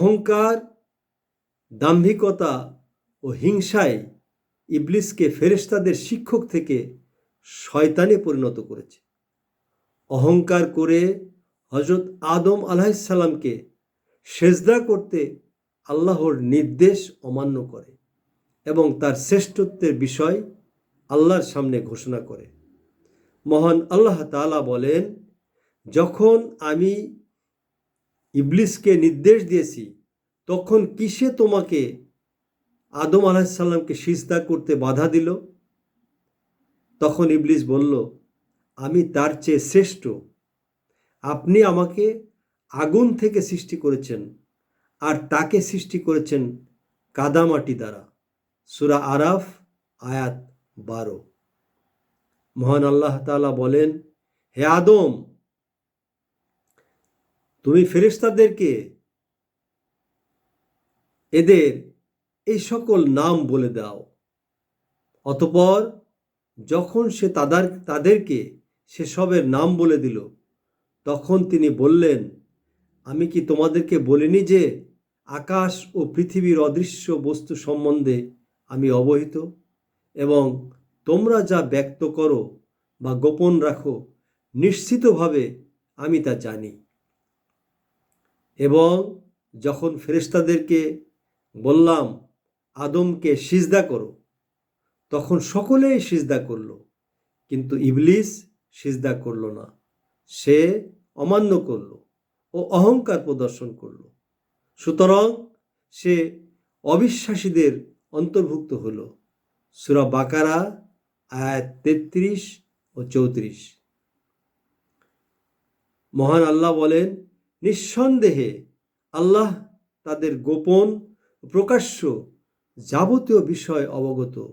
অহংকার, দাম্ভিকতা ও হিংসায় ইবলিসকে ফেরেশতাদের শিক্ষক থেকে শয়তানে পরিণত করেছে। অহংকার করে হজরত আদম আলাহিসাল্লামকে সেজদা করতে আল্লাহর নির্দেশ অমান্য করে এবং তার শ্রেষ্ঠত্বের বিষয় আল্লাহর সামনে ঘোষণা করে। মহান আল্লাহ তাআলা বলেন, যখন আমি ইবলিসকে নির্দেশ দিয়েছি, তখন কিসে তোমাকে আদম আলাহিসাল্লামকে সিজদা করতে বাধা দিল? তখন ইবলিস বলল, আমি তার চেয়ে শ্রেষ্ঠ। আপনি আমাকে আগুন থেকে সৃষ্টি করেছেন আর তাকে সৃষ্টি করেছেন কাদামাটি দ্বারা। সুরা আরাফ, আয়াত বারো। মহান আল্লাহ তাআলা বলেন, হে আদম তুমি ফেরেশতাদেরকে এদের এই সকল নাম বলে দাও। অতপর যখন সে তাদের, তাদেরকে সেসবের নাম বলে দিল, তখন তিনি বললেন, আমি কি তোমাদেরকে বলিনি যে আকাশ ও পৃথিবীর অদৃশ্য বস্তু সম্বন্ধে আমি অবহিত? এবং তোমরা যা ব্যক্ত করো বা গোপন রাখো, নিশ্চিতভাবে আমি তা জানি। এবং যখন ফেরেশতাদেরকে বললাম, আদমকে সিজদা করো, তখন সকলেই সিজদা করল, কিন্তু ইবলিস সিজদা করল না। সে অমান্য করল ও অহংকার প্রদর্শন করল। সুতরাং সে অবিশ্বাসীদের অন্তর্ভুক্ত হল। সুরা বাকারা, আয়াত তেত্রিশ ও চৌত্রিশ। মহান আল্লাহ বলেন নিঃসন্দেহে আল্লাহ তাদের গোপন, প্রকাশ্য, যাবতীয় বিষয় অবগত।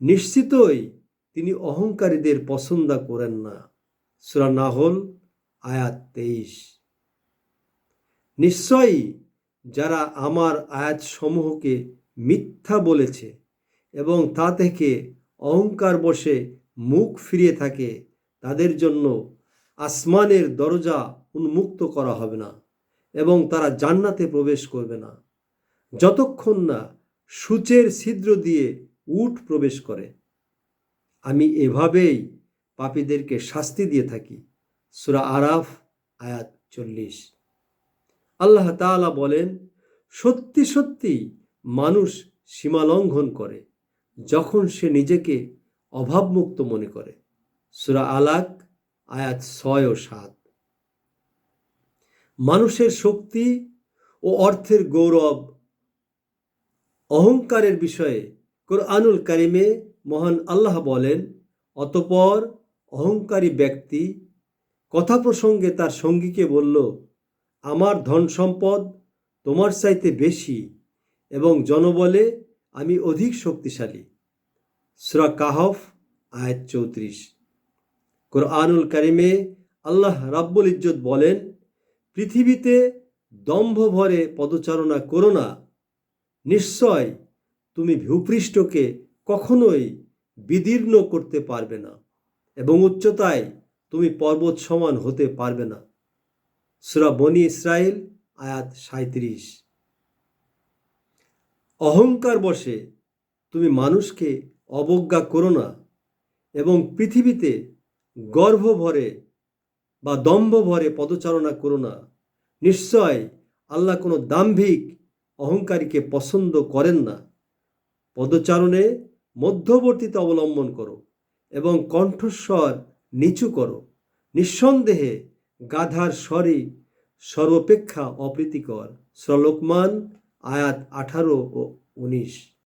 নিশ্চিতই তিনি অহংকারীদের পছন্দ করেন না। সুরা নাহল, আয়াত তেইশ। নিশ্চয়ই যারা আমার আয়াত সমূহকে মিথ্যা বলেছে এবং তা থেকে অহংকার বসে মুখ ফিরিয়ে থাকে, তাদের জন্য আসমানের দরজা উন্মুক্ত করা হবে না এবং তারা জান্নাতে প্রবেশ করবে না। যতক্ষণ না সূচের ছিদ্র দিয়ে উট প্রবেশ করে, আমি এভাবেই পাপীদেরকে শাস্তি দিয়ে থাকি। সুরা আরাফ, আয়াত চল্লিশ। আল্লাহ তাআলা বলেন, সত্যি সত্যি মানুষ সীমালঙ্ঘন করে যখন সে নিজেকে অভাবমুক্ত মনে করে। সুরা আলাক, আয়াত ছয় ও সাত। মানুষের শক্তি ও অর্থের গৌরব অহংকারের বিষয়ে কোরআনুল কারিমে মহান আল্লাহ বলেন, অতপর অহংকারী ব্যক্তি কথা প্রসঙ্গে তার সঙ্গীকে বলল, আমার ধন সম্পদ তোমার চাইতে বেশি এবং জনবলে আমি অধিক শক্তিশালী। সুরা কাহফ, আয়াত চৌত্রিশ। কোরআনুল কারিমে আল্লাহ রাব্বুল ইজ্জত বলেন পৃথিবীতে দম্ভ ভরে পদচারণা করো না। নিশ্চয় তুমি ভূপৃষ্ঠকে কখনোই বিদীর্ণ করতে পারবে না এবং উচ্চতায় তুমি পর্বত সমান হতে পারবে না। সুরা বনি ইসরায়েল আয়াত সাঁত্রিশ অহংকার বসে তুমি মানুষকে অবজ্ঞা করো না এবং পৃথিবীতে গর্ভ ভরে বা দম্ভ ভরে পদচারণা করো না। নিশ্চয় আল্লাহ কোনো দাম্ভিক অহংকারীকে পছন্দ করেন না। পদচারণে মধ্যবর্তীতে অবলম্বন করো এবং কণ্ঠস্বর নিচু করো। নিঃসন্দেহে গাধার স্বরে সর্বাপেক্ষা অপ্রীতিকর। শ্রলোকমান আয়াত আঠারো ও উনিশ।